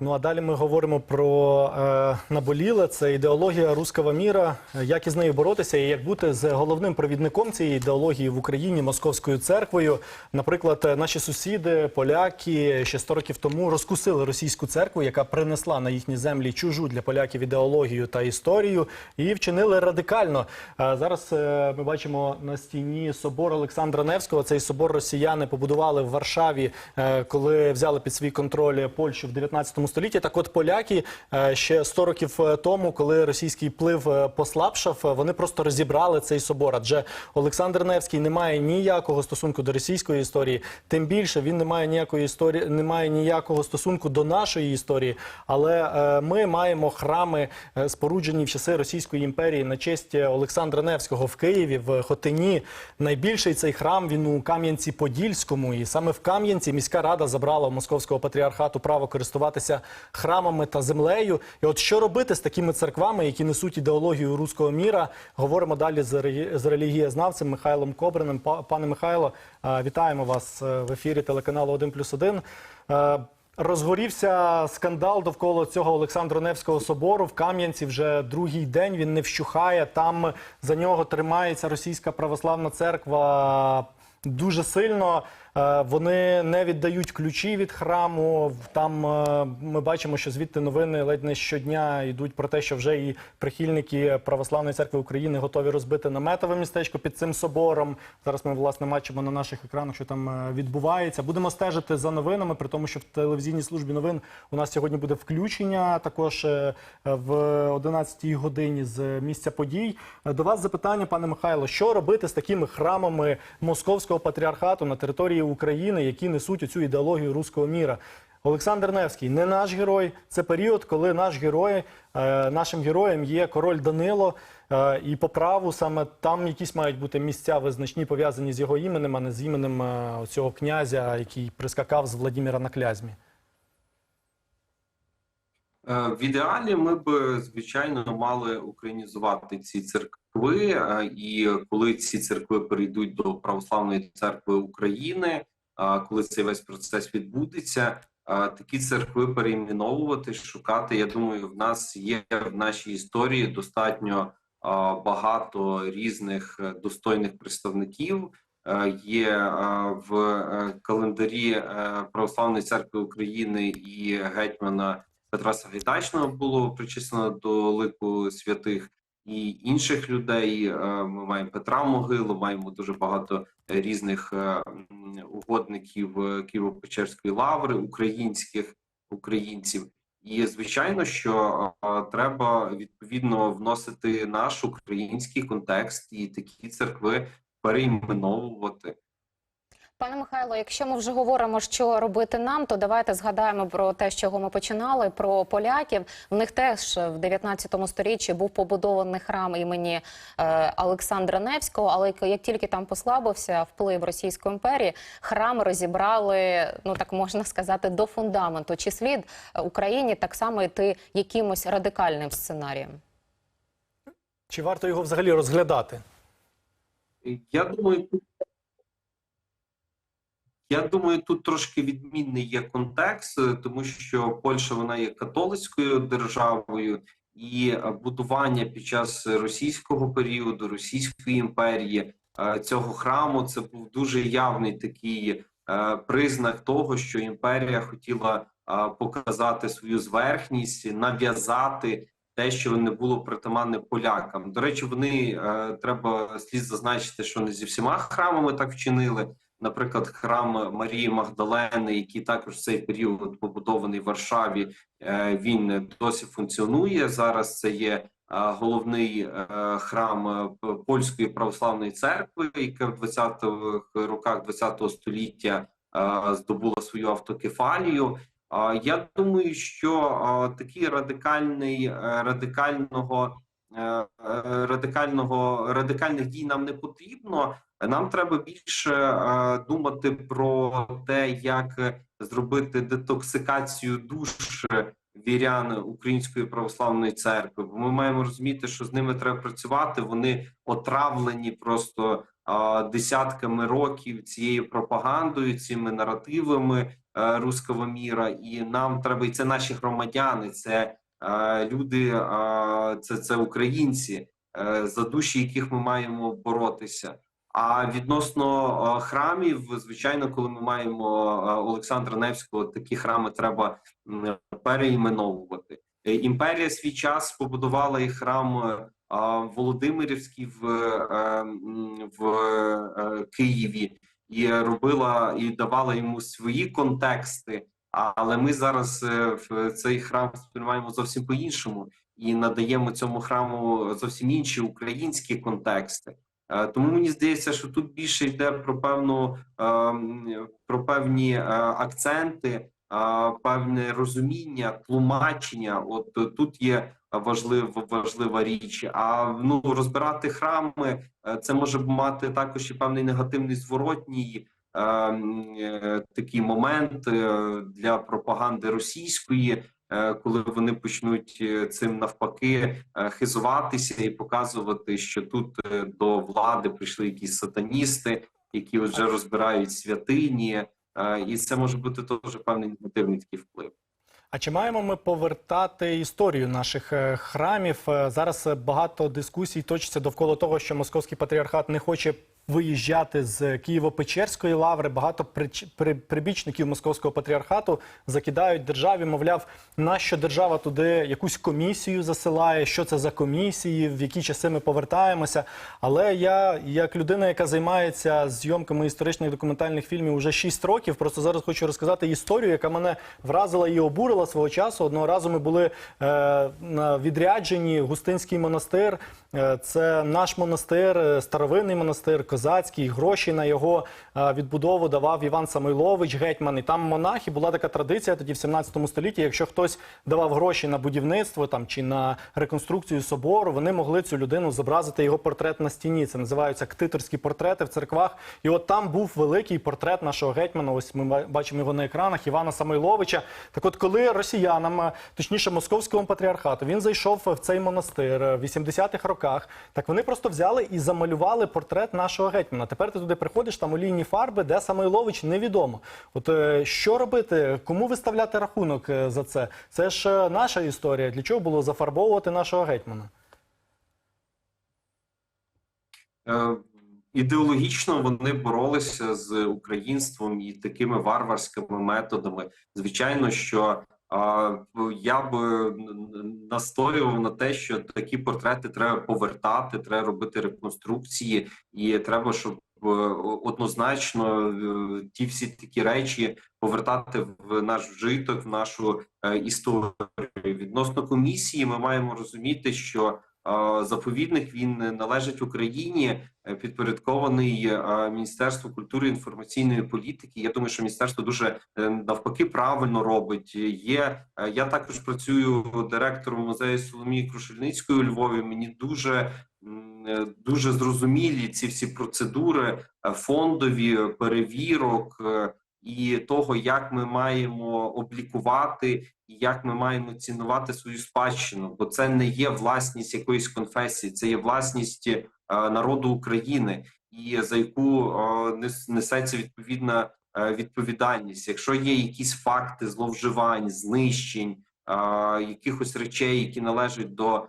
Ну а далі ми говоримо про е, наболіле. Це ідеологія руского міра. Як із нею боротися і як бути з головним провідником цієї ідеології в Україні московською церквою. Наприклад, наші сусіди, поляки, ще 100 років тому розкусили російську церкву, яка принесла на їхні землі чужу для поляків ідеологію та історію, і вчинили радикально. Е, Зараз е, ми бачимо на стіні собор Олександра Невського. Цей собор росіяни побудували в Варшаві, е, коли взяли під свій контроль Польщу в 19 столітті. Так от поляки е, ще 100 років е, тому, коли російський вплив е, послабшав, вони просто розібрали цей собор. Адже Олександр Невський не має ніякого стосунку до російської історії, тим більше він не має ніякої історії, не має ніякого стосунку до нашої історії. Але ми маємо храми, споруджені в часи Російської імперії на честь Олександра Невського в Києві, в Хотині. Найбільший цей храм він у Кам'янці-Подільському, і саме в Кам'янці міська рада забрала у московського патріархату право користуватися храмами та землею. І от що робити з такими церквами, які несуть ідеологію руського міра? Говоримо далі з з релігієзнавцем Михайлом Кобриним. Пане Михайло, вітаємо вас е, в ефірі телеканалу 1 плюс 1. Е, Розгорівся скандал довкола цього Олександро Невського собору в Кам'янці. Вже другий день він не вщухає. Там за нього тримається російська православна церква дуже сильно. Е, Вони не віддають ключі від храму. Там е, ми бачимо, що звідти новини ледь не щодня йдуть про те, що вже і прихильники православної церкви України готові розбити наметове містечко під цим собором. Зараз ми власне бачимо на наших екранах, що там е, відбувається. Будемо стежити за новинами, при тому, що в телевізійній службі новин у нас сьогодні буде включення також в 11-й годині з місця подій. До вас запитання, пане Михайло, що робити з такими храмами московського патріархату на території України, які несуть оцю ідеологію руського міра? Олександр Невський не наш герой. Це період, коли наш герой, е, нашим героєм є король Данило. Е, І по праву саме там якісь мають бути місця визначні пов'язані з його іменем, а не з іменем е, цього князя, який прискакав з Владіміра на клязьмі. В ідеалі ми б звичайно мали українізувати ці церкви, е, і коли ці церкви перейдуть до православної церкви України, е, коли цей весь процес відбудеться, е, такі церкви перейменовувати, шукати. Я думаю, в нас є в нашій історії достатньо багато різних достойних представників. Є в календарі Православної церкви України і гетьмана. Петра Сагайдачного було причислено до лику святих і інших людей. Е, Ми маємо Петра Могилу, маємо дуже багато різних е, угодників е, Києво-Печерської лаври, українських українців. І звичайно, що треба відповідно вносити наш український контекст і такі церкви перейменовувати. Пане Михайло, якщо ми вже говоримо, що робити нам, то давайте згадаємо про те, з чого ми починали, про поляків. В них теж в 19 сторіччі був побудований храм імені е, Олександра Невського, але як тільки там послабився вплив Російської імперії, храм розібрали, ну так можна сказати, до фундаменту. Чи слід Україні так само йти якимось радикальним сценарієм? Чи варто його взагалі розглядати? Я думаю, я думаю, тут трошки відмінний є контекст, е, тому що Польща вона є католицькою державою, і е, будування під час російського періоду, Російської імперії е, цього храму це був дуже явний такий признак того, що імперія хотіла показати свою зверхність, нав'язати те, що не було притаманне полякам. До речі, вони треба слід зазначити, що не зі всіма храмами так вчинили. Наприклад, храм Марії Магдалени, який також в цей період побудований в Варшаві, е, він досі функціонує. Зараз це є е, головний е, храм польської православної церкви, яка в 20-х роках 20-го століття здобула свою автокефалію. Я думаю, що такий радикальний радикального радикального радикальних дій нам не потрібно. Нам треба більше е, думати про те, як зробити детоксикацію душ вірян Української православної церкви. Бо ми маємо розуміти, що з ними треба працювати. Вони отравлені просто десятками років цією пропагандою, цими наративами е, руського міра, і нам треба, і це наші громадяни, це е, люди, це, це українці, е, за душі яких ми маємо боротися. А відносно храмів, звичайно, коли ми маємо Олександра Невського, такі храми треба переіменовувати. Е, Імперія свій час побудувала і храм е, Володимирівський в, е, в Києві і робила і давала йому свої контексти. Але ми зараз е, в цей храм сприймаємо зовсім по-іншому і надаємо цьому храму зовсім інші українські контексти. Е, Тому мені здається, що тут більше йде про певну е, про певні е, акценти, е, певне розуміння, тлумачення. От е, тут є важлива важлива річ. А ну розбирати храми е, це може мати також і певний негативний зворотній. Е, е, Такий момент е, для пропаганди російської, коли вони почнуть цим навпаки хизуватися і показувати, що тут до влади прийшли якісь сатаністи, які вже розбирають святині, і це може бути теж певний негативний такий вплив. А чи маємо ми повертати історію наших храмів? Зараз багато дискусій точиться довкола того, що московський патріархат не хоче виїжджати з Києво-Печерської лаври. Багато прибічників московського патріархату закидають державі. Мовляв, нащо держава туди якусь комісію засилає? Що це за комісії? В які часи ми повертаємося? Але я, як людина, яка займається зйомками історичних документальних фільмів уже 6 років, просто зараз хочу розказати історію, яка мене вразила і обурила свого часу. Одного разу ми були е, відрядженні Густинський монастир. Е, це наш монастир, е, старовинний монастир, козацький. Гроші на його е, відбудову давав Іван Самойлович, гетьман. І там монахи була така традиція тоді в 17 столітті. Якщо хтось давав гроші на будівництво там чи на реконструкцію собору, вони могли цю людину зобразити його портрет на стіні. Це називаються ктиторські портрети в церквах. І от там був великий портрет нашого гетьмана. Ось ми бачимо його на екранах Івана Самойловича. Так, от, коли росіянам, точніше московському патріархату, він зайшов в цей монастир е, в 80-х роках, так вони просто взяли і замалювали портрет нашого гетьмана. Тепер ти туди приходиш, там олійні фарби, де Самойлович, невідомо. От е, що робити? Кому виставляти рахунок е, за це? Це ж е, наша історія. Для чого було зафарбовувати нашого гетьмана? Ідеологічно вони боролися з українством і такими варварськими методами. Звичайно, що я б настоював на те, що такі портрети треба повертати, треба робити реконструкції, і треба, щоб е, однозначно е, ті всі такі речі повертати в наш вжиток, в нашу е, історію. Відносно комісії, ми маємо розуміти, що заповідник він належить Україні, е, підпорядкований е, Міністерству культури і інформаційної політики. Я думаю, що міністерство дуже е, навпаки правильно робить. Є я також працюю директором музею Соломії Крушельницької у Львові. Мені дуже дуже зрозумілі ці всі процедури фондові перевірок. І того, як ми маємо облікувати, і як ми маємо цінувати свою спадщину, бо це не є власність якоїсь конфесії, це є власність е, народу України, і за яку е, несеться відповідна е, відповідальність. Якщо є якісь факти зловживань, знищень, якихось речей, які належать до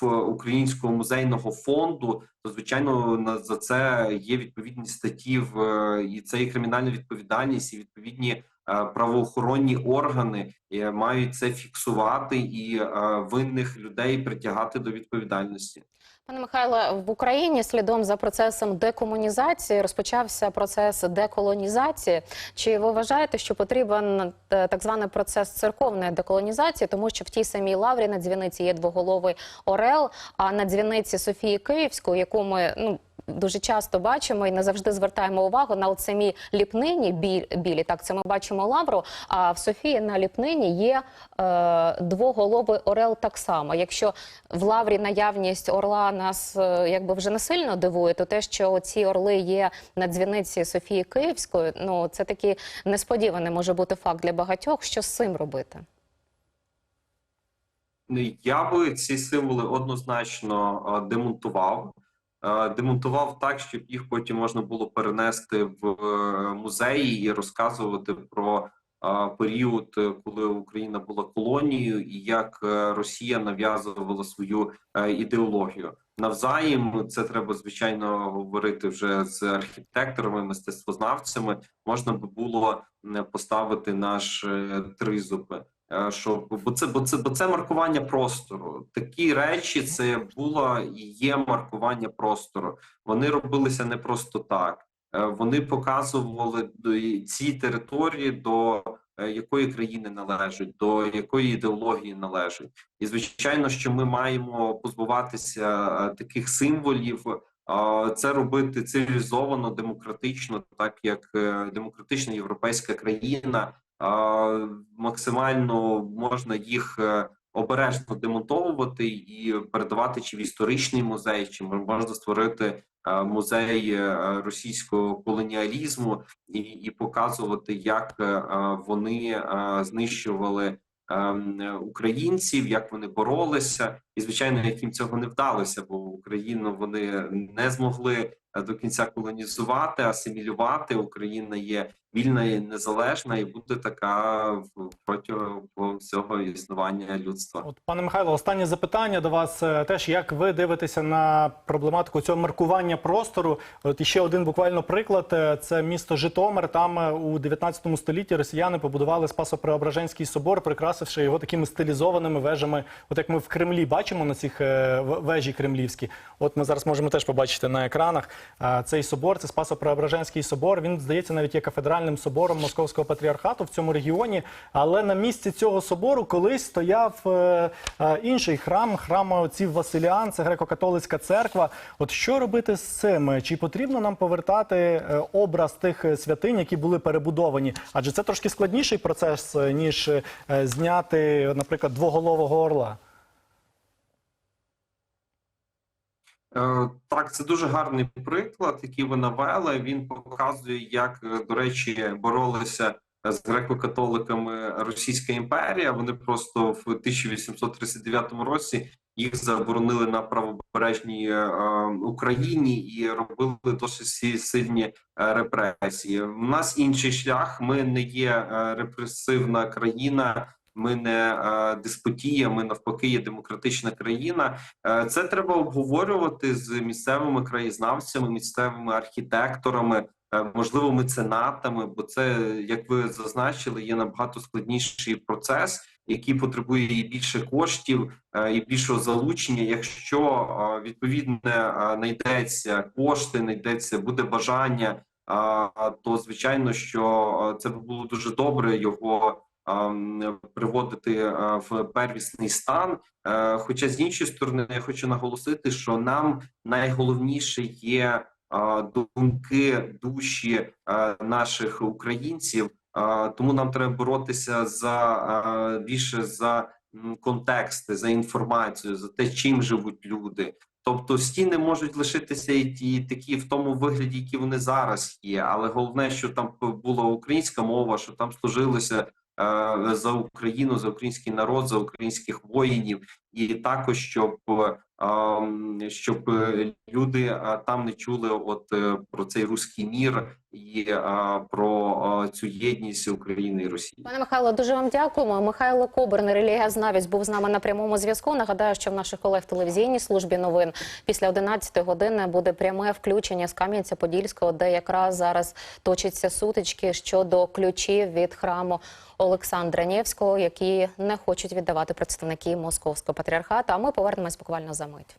в українського музейного фонду, то звичайно на за це є відповідні статті в е, і це і кримінальна відповідальність, і відповідні е, правоохоронні органи е, мають це фіксувати і е, винних людей притягати до відповідальності. Пане Михайло, в Україні слідом за процесом декомунізації розпочався процес деколонізації. Чи ви вважаєте, що потрібен е, так званий процес церковної деколонізації, тому що в тій самій лаврі на дзвіниці є двоголовий орел, а на дзвіниці Софії Київської, яку ми ну. Дуже часто бачимо і не завжди звертаємо увагу на от самій ліпнині біль- білі. Так, це ми бачимо лавру. А в Софії на ліпнині є е, двоголовий орел так само. Якщо в лаврі наявність орла нас е, якби вже не сильно дивує, то те, що ці орли є на дзвіниці Софії Київської, ну це такий несподіваний може бути факт для багатьох. Що з цим робити? Я би ці символи однозначно е, демонтував. Е, демонтував так, щоб їх потім можна було перенести в е, музеї і розказувати про е, період, коли Україна була колонією, і як Росія нав'язувала свою ідеологію. Навзаєм це треба звичайно говорити вже з архітекторами, мистецтвознавцями. Можна би було поставити наш тризуби. Е, Що бо це, бо це, бо це маркування простору. Такі речі це було і є маркування простору. Вони робилися не просто так. Е, Вони показували ці території до е, якої країни належать, до якої ідеології належать. І звичайно, що ми маємо позбуватися таких символів. Це робити цивілізовано, демократично, так як демократична європейська країна. Максимально можна їх е, обережно демонтовувати і передавати чи в історичний музей, чи можна створити е, музей е, російського колоніалізму і, і показувати, як вони знищували ем, українців, як вони боролися, і звичайно, як їм цього не вдалося, бо Україну вони не змогли до кінця колонізувати, асимілювати. Україна є вільна і незалежна, і буде така протягом всього існування людства. От, пане Михайло, останнє запитання до вас е, теж. Як ви дивитеся на проблематику цього маркування простору? От іще один буквально приклад. е, Це місто Житомир. Там е, у 19 столітті росіяни побудували Спасо-Преображенський собор, прикрасивши його такими стилізованими вежами. От як ми в Кремлі бачимо на цих е, вежі кремлівські. От ми зараз можемо теж побачити на екранах. Цей собор, це Спасо-Преображенський собор. Він здається навіть є кафедральним собором Московського патріархату в цьому регіоні. Але на місці цього собору колись стояв е, е, інший храм, храм отців Василіан, це греко-католицька церква. От що робити з цим? Чи потрібно нам повертати е, образ тих святинь, які були перебудовані? Адже це трошки складніший процес, ніж зняти, наприклад, двоголового орла. Е, Так, це дуже гарний приклад, який ви навели. Він показує, як, е, до речі, боролися з греко-католиками Російська імперія. Вони просто в 1839 році їх заборонили на правобережній е, Україні і робили досить сильні е, репресії. У нас інший шлях. Ми не є е, репресивна країна. Ми не е, деспотія, ми навпаки є демократична країна. Е, Це треба обговорювати з місцевими краєзнавцями, місцевими архітекторами, е, можливо, меценатами, бо це, як ви зазначили, є набагато складніший процес, який потребує і більше коштів, і більшого залучення. Якщо відповідне знайдеться кошти, знайдеться буде бажання, то звичайно, що це було дуже добре його. Приводити е, в первісний стан, Е, Хоча з іншої сторони, я хочу наголосити, що нам найголовніше є думки, душі е, наших українців, тому нам треба боротися за більше за контексти, за інформацію, за те, чим живуть люди. Тобто стіни можуть лишитися і ті такі в тому вигляді, які вони зараз є. Але головне, що там була українська мова, що там служилося е, за Україну, за український народ, за українських воїнів, і також щоб ем, щоб е, люди е, там не чули от е, про цей руський мір і е, про е, цю єдність України і Росії. Пане Михайло, дуже вам дякуємо. Михайло Коберн, релігієзнавець, був з нами на прямому зв'язку. Нагадаю, що в наших колег телевізійній службі новин після 11 години буде пряме включення з Кам'янця-Подільського, де якраз зараз точаться сутички щодо ключів від храму Олександра Невського, які не хочуть віддавати представники Московського патріархату. А ми повернемось буквально за мить.